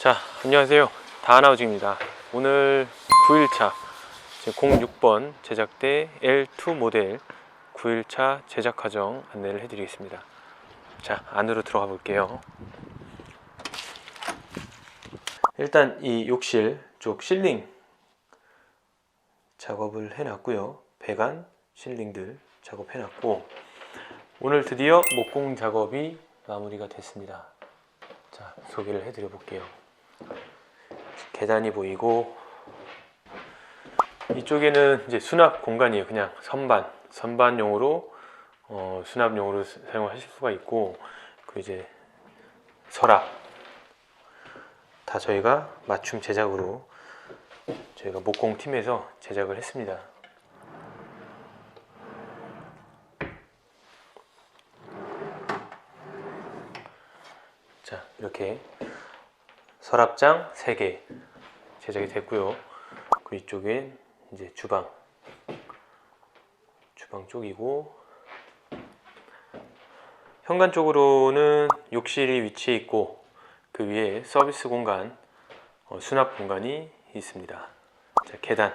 자, 안녕하세요. 다하나우즈입니다. 오늘 9일차 06번 제작대 L2 모델 9일차 제작 과정 안내를 해드리겠습니다. 자, 안으로 들어가 볼게요. 일단 이 욕실 쪽 실링 작업을 해놨고요. 배관 실링들 작업해놨고 오늘 드디어 목공 작업이 마무리가 됐습니다. 자, 소개를 해드려 볼게요. 계단이 보이고 이쪽에는 이제 수납 공간이에요. 그냥 선반, 선반용으로 어, 수납용으로 사용하실 수가 있고 그 이제 서랍 다 저희가 맞춤 제작으로 저희가 목공 팀에서 제작을 했습니다. 자, 이렇게 서랍장 3개 제작이 됐고요. 그 이쪽엔 이제 주방 주방 쪽이고 현관 쪽으로는 욕실이 위치해 있고 그 위에 서비스 공간 어, 수납 공간이 있습니다. 자, 계단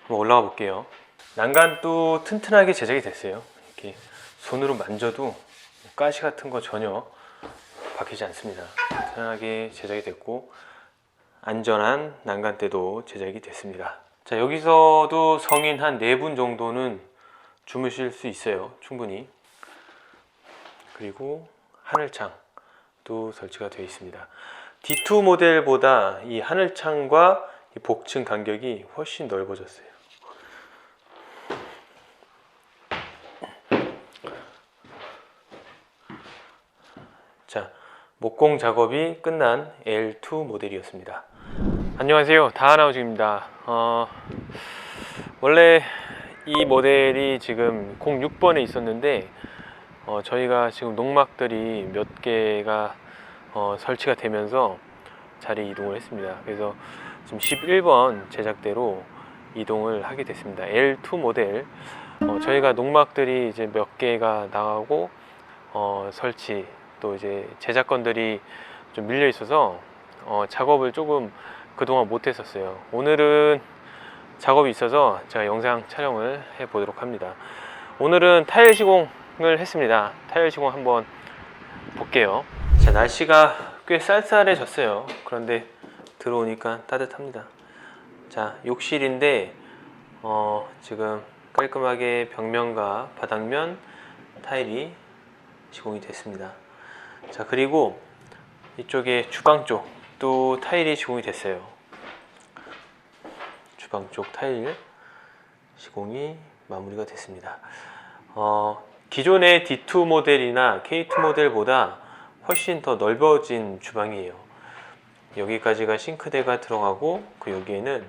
한번 올라가 볼게요. 난간도 튼튼하게 제작이 됐어요. 이렇게 손으로 만져도 가시 같은 거 전혀 박히지 않습니다. 편하게 제작이 됐고 안전한 난간대도 제작이 됐습니다. 자 여기서도 성인 한네분 정도는 주무실 수 있어요. 충분히. 그리고 하늘창도 설치가 되어 있습니다. D2 모델보다 이 하늘창과 이 복층 간격이 훨씬 넓어졌어요. 자, 목공 작업이 끝난 L2 모델이었습니다. 안녕하세요. 다하나우즈입니다. 어, 원래 이 모델이 지금 06번에 있었는데 어, 저희가 지금 농막들이 몇 개가 어, 설치가 되면서 자리 이동을 했습니다. 그래서 지금 11번 제작대로 이동을 하게 됐습니다. L2 모델 어, 저희가 농막들이 이제 몇 개가 나가고 어, 설치 또 이제 제작건들이 좀 밀려 있어서 어, 작업을 조금 그동안 못 했었어요. 오늘은 작업이 있어서 제가 영상 촬영을 해 보도록 합니다. 오늘은 타일 시공을 했습니다. 타일 시공 한번 볼게요. 자, 날씨가 꽤 쌀쌀해졌어요. 그런데 들어오니까 따뜻합니다. 자, 욕실인데 어, 지금 깔끔하게 벽면과 바닥면 타일이 시공이 됐습니다. 자, 그리고 이쪽에 주방 쪽도 타일이 시공이 됐어요. 주방 쪽 타일 시공이 마무리가 됐습니다. 어, 기존의 D2 모델이나 K2 모델보다 훨씬 더 넓어진 주방이에요. 여기까지가 싱크대가 들어가고 그 여기에는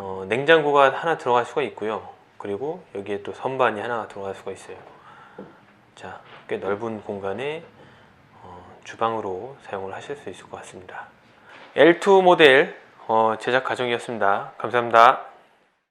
어, 냉장고가 하나 들어갈 수가 있고요. 그리고 여기에 또 선반이 하나 들어갈 수가 있어요. 자, 꽤 넓은 공간에 어, 주방으로 사용을 하실 수 있을 것 같습니다. L2 모델 어, 제작 과정이었습니다. 감사합니다.